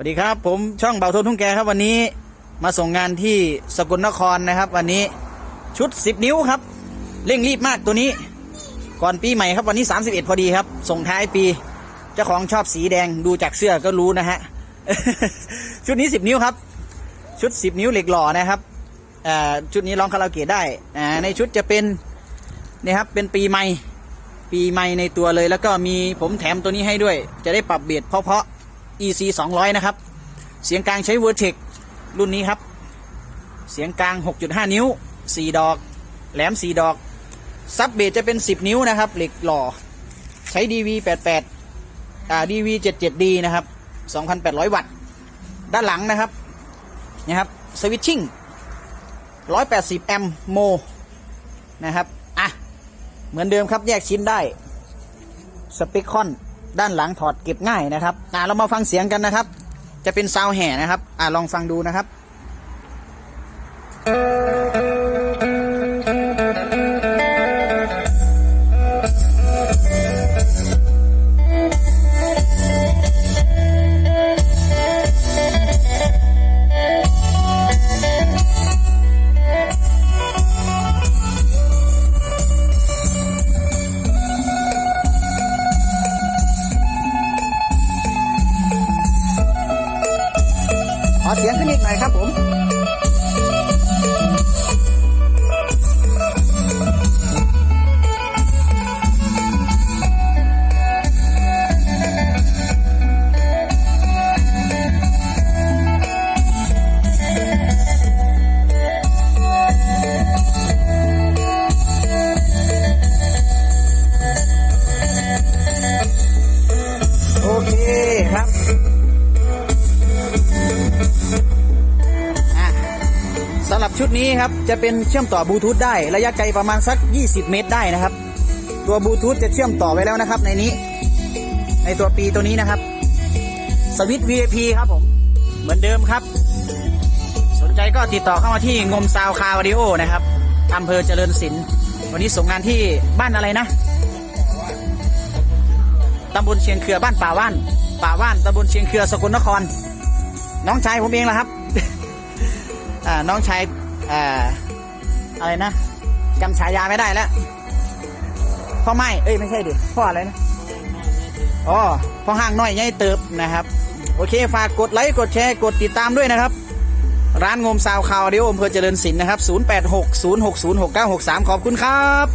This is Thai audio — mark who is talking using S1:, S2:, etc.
S1: วัสดีครับ ผมช่องเบาโทนทุ่งแกครับวันนี้มาส่งงานที่สกลนครนะครับ วันนี้ชุด 10 นิ้วครับ เร่งรีบมากตัวนี้ ก่อนปีใหม่ครับวันนี้ 31 พอดีครับ ส่งท้ายปี เจ้าของชอบสีแดงดูจากเสื้อก็รู้นะฮะ ชุดนี้ 10 นิ้วครับ ชุด 10 นิ้วเหล็กหล่อนะครับชุดนี้ร้องคาราโอเกะได้ในชุดจะเป็นนี่ครับเป็นปีใหม่ ปีใหม่ในตัวเลย แล้วก็มีผมแถมตัวนี้ให้ด้วย จะได้ปรับเบียดเพาะๆ EC 200 นะครับ เสียงกลางใช้ Vertex รุ่นนี้ครับ เสียงกลาง 6.5 นิ้ว 4 ดอก แหลม 4 ดอก ซับเบสจะเป็น 10 นิ้วนะครับ เหล็กหล่อ ใช้ DV 88อ่า DV 77D นะครับ 2,800 วัตต์ ด้านหลังนะครับ นะครับสวิตชิ่ง180 แอมป์โม นะครับ อะ เหมือนเดิมครับ แยกชิ้นได้ สเปคคอน ด้านหลังถอดเก็บง่ายนะครับอ่าเรามาฟังเสียงกันนะครับ จะเป็นซาวแห่นะครับ อ่าลองฟังดูนะครับ ขอเสียงขึ้นอีกหน่อยครับผม ชุดนี้ครับจะเป็นเชื่อมต่อบลูทูธได้ระยะไกลประมาณสัก 20 เมตรได้นะครับ ตัวบลูทูธจะเชื่อมต่อไว้แล้วนะครับ ในนี้ ในตัวปีตัวนี้นะครับสวิตช์ VIP ครับผมเหมือนเดิมครับ สนใจก็ติดต่อเข้ามาที่งมซาวคาร์วดิโอนะครับอำเภอเจริญศิลป์วันนี้ส่งงานที่บ้านอะไรนะตำบลเชียงเครือบ้านป่าว่าน ป่าว่านตำบลเชียงเครือสกลนคร น้องชายผมเองแหละครับอ่าน้องชาย อ่าอะไรนะจำฉายาไม่ได้แล้วพ่อไม่เอ้ยไม่ใช่ดิพ่ออะไรนะอ๋อพ่อห้างน้อยใหญ่เติบนะครับ โอเคฝากกดไลค์กดแชร์กดติดตามด้วยนะครับ ร้านงมซาวคาวเดียวอำเภอเจริญศิลป์นะครับ 0860606963 ขอบคุณครับ